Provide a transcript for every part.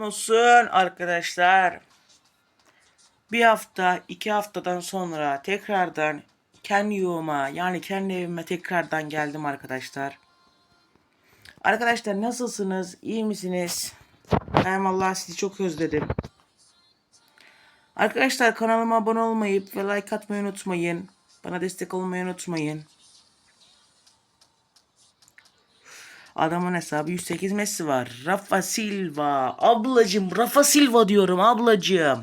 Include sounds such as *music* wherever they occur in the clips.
olsun arkadaşlar. Bir hafta, iki haftadan sonra tekrardan kendi yuvama yani kendi evime tekrardan geldim arkadaşlar. Arkadaşlar nasılsınız? İyi misiniz? Ben vallahi sizi çok özledim. Arkadaşlar kanalıma abone olmayıp ve like atmayı unutmayın. Bana destek olmayı unutmayın. Adamın hesabı 108 Messi var. Rafa Silva. Ablacım Rafa Silva diyorum ablacım.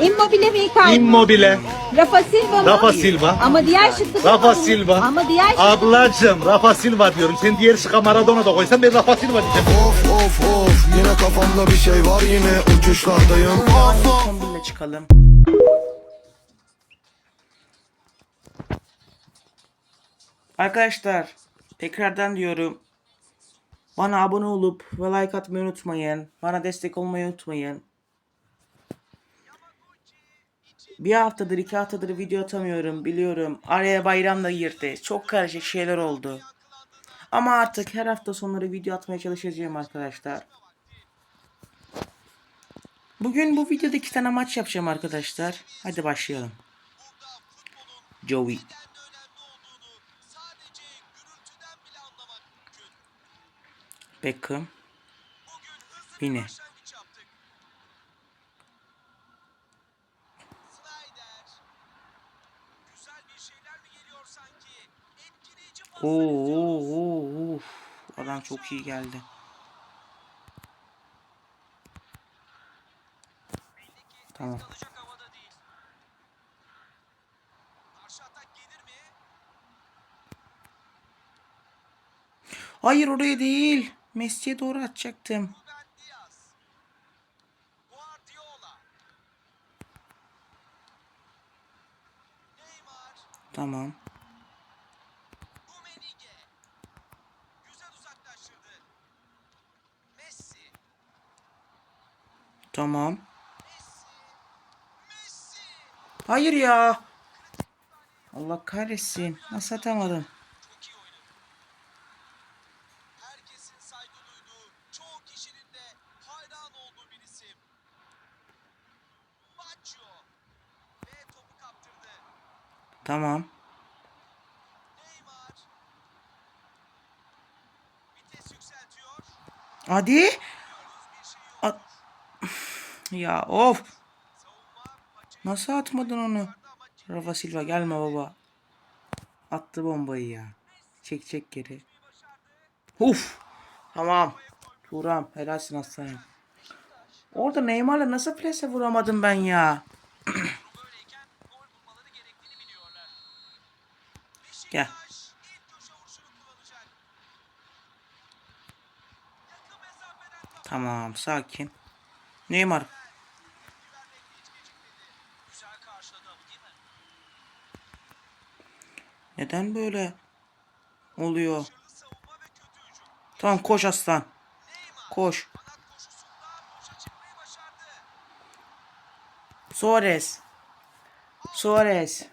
Immobile mi Icardi? Immobile, Rafa Silva mı? Rafa Silva, Ama diğer şıkkı Rafa Silva. Ama diğer şıkkı Ablacım Rafa Silva diyorum. Sen diğer şıka Maradona da koysan ben Rafa Silva diyeceğim. Of of of yine kafamda bir şey var yine uçuşlardayım Of of Kombinle çıkalım. Arkadaşlar tekrardan diyorum. Bana abone olup ve like atmayı unutmayın. Bana destek olmayı unutmayın. Bir haftadır iki haftadır video atamıyorum biliyorum. Araya bayram da girdi. Çok karışık şeyler oldu. Ama artık her hafta sonları video atmaya çalışacağım arkadaşlar. Bugün bu videoda iki tane maç yapacağım arkadaşlar. Hadi başlayalım. Joey. Beckham. Vini. Oo, oo. Adam çok iyi geldi. Tamam. Hayır oraya değil. Messi'ye doğru atacaktım. Tamam. Tamam. Hayır ya. Allah kahretsin. Nasıl atamadım? Tamam. Hadi. At. *sighs* Ya of. Nasıl atmadın onu? Rafa Silva gelme baba. Attı bombayı ya. Çek çek geri. Uf. Tamam. Turam helalsin aslanım. Orada Neymar'la nasıl plase vuramadım ben ya? *clears throat* karşıladı ama değil mi? Neden böyle oluyor? Tamam koş aslan. Neymar Koş. Suarez. Suarez.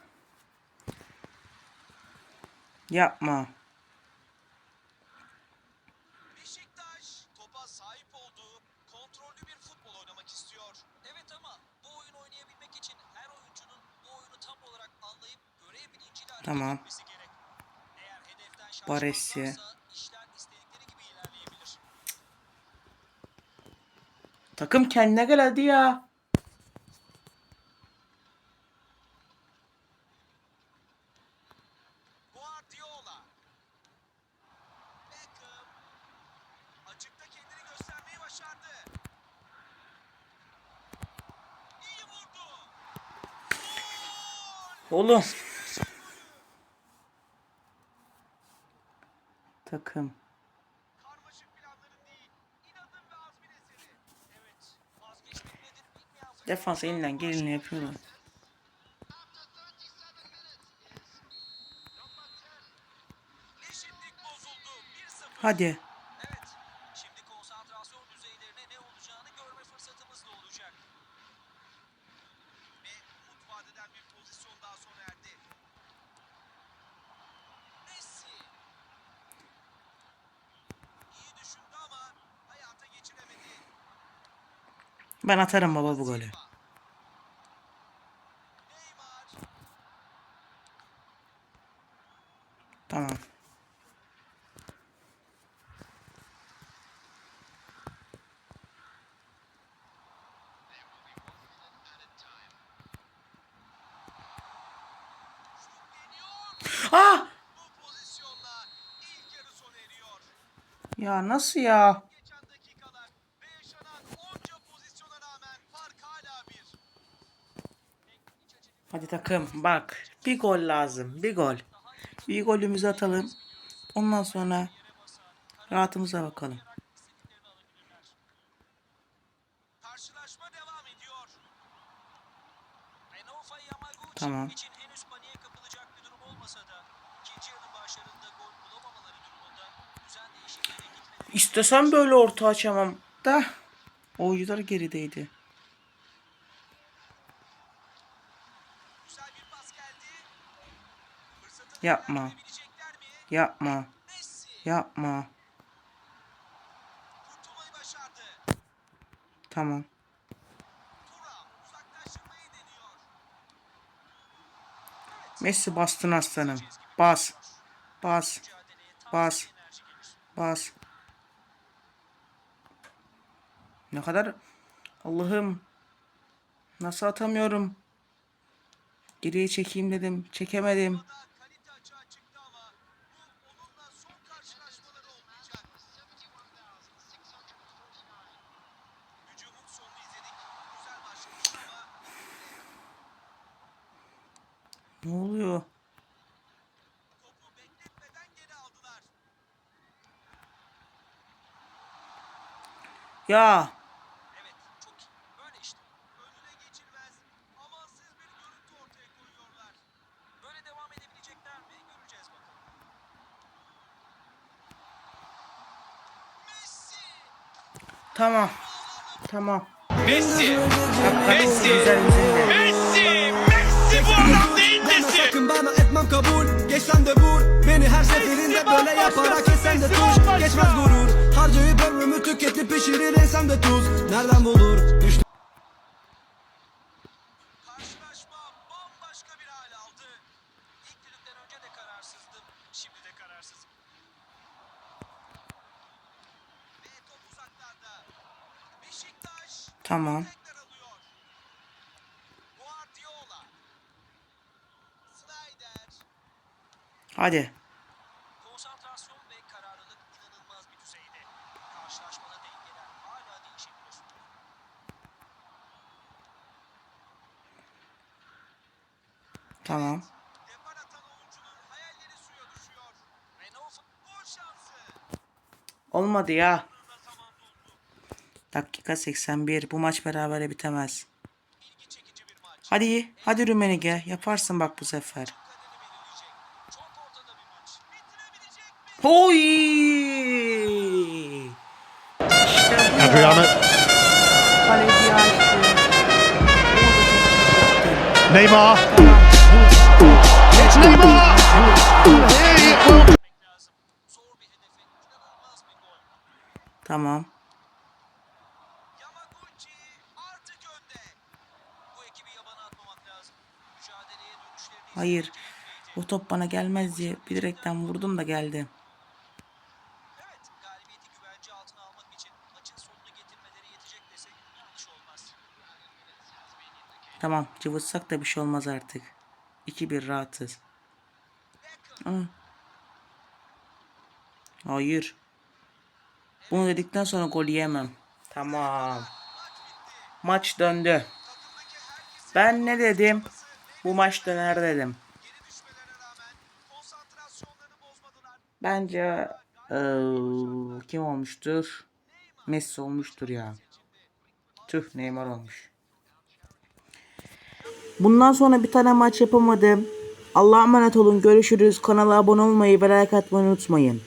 Yapma. Beşiktaş topa sahip olduğu kontrollü bir futbol oynamak istiyor. Evet ama bu oyun oynayabilmek için her oyuncunun bu oyunu tam olarak anlayıp görev bilinciyle hareket Tamam. etmesi gerek. Eğer hedeften şaşırmazlarsa işler istedikleri gibi ilerleyebilir. Takım kendine gel hadi ya. Bilmeyen futbol Defans elinden geleni yapıyorlar. eşitlik bozuldu. 1-0. Hadi. Ben atarım baba bu golü. Tamam. Ah! Ya nasıl ya? Hadi takım bak. Bir gol lazım. Bir gol. Bir golümüzü atalım. Ondan sonra rahatımıza bakalım. Tamam. İstesem böyle orta açamam da oyuncular gerideydi. güzel bir pas geldi. Fırsatını Yapma. Yapma. Yapma. Tamam. Messi bastın aslanım. Bas. Bas. Bas. Bas. Ne kadar Allah'ım. Nasıl atamıyorum? Geriye çekeyim dedim. Çekemedim. Ne oluyor? Ya. Evet, çok iyi. Böyle işte. Önüne geçilmez. Amansız bir görüntü ortaya koyuyorlar. Böyle devam edebilecekler mi? Göreceğiz bakalım. Messi! Tamam. Tamam. Messi, Messi. Messi, Messi bu adam neyin Nesi? sakın bana etmem kabul. Geçsen de vur. Beni her seferinde böyle yaparak esen de tuş Geçmez gurur. Harcayıp ömrümü tüketip pişirir ensem de tuz. Nereden bulur? Düştü. Karşılaşma gol şansı. Olmadı ya. Tamam. Dakika 81. Bu maç berabere bitemez. Hadi. Hadi Rümenige. Yaparsın bak bu sefer. Kaderi belirleyecek. Çok ortada bir maç. İşte bu. Kaleci açtı. Neymar. It's Neymar. Will. Tamam. Hayır. O top bana gelmez diye bilerekten vurdum da geldi. Tamam. Cıvıtsak da bir şey olmaz artık. 2-1 rahatız. Aa. Hayır. Bunu dedikten sonra gol yemem. Tamam. Maç döndü. Ben ne dedim? Bu maç döner dedim. Bence eee, kim olmuştur? Messi olmuştur ya. Tüh Neymar olmuş. Bundan sonra bir tane maç yapamadım. Allah'a emanet olun. Görüşürüz. Kanala abone olmayı ve like atmayı unutmayın.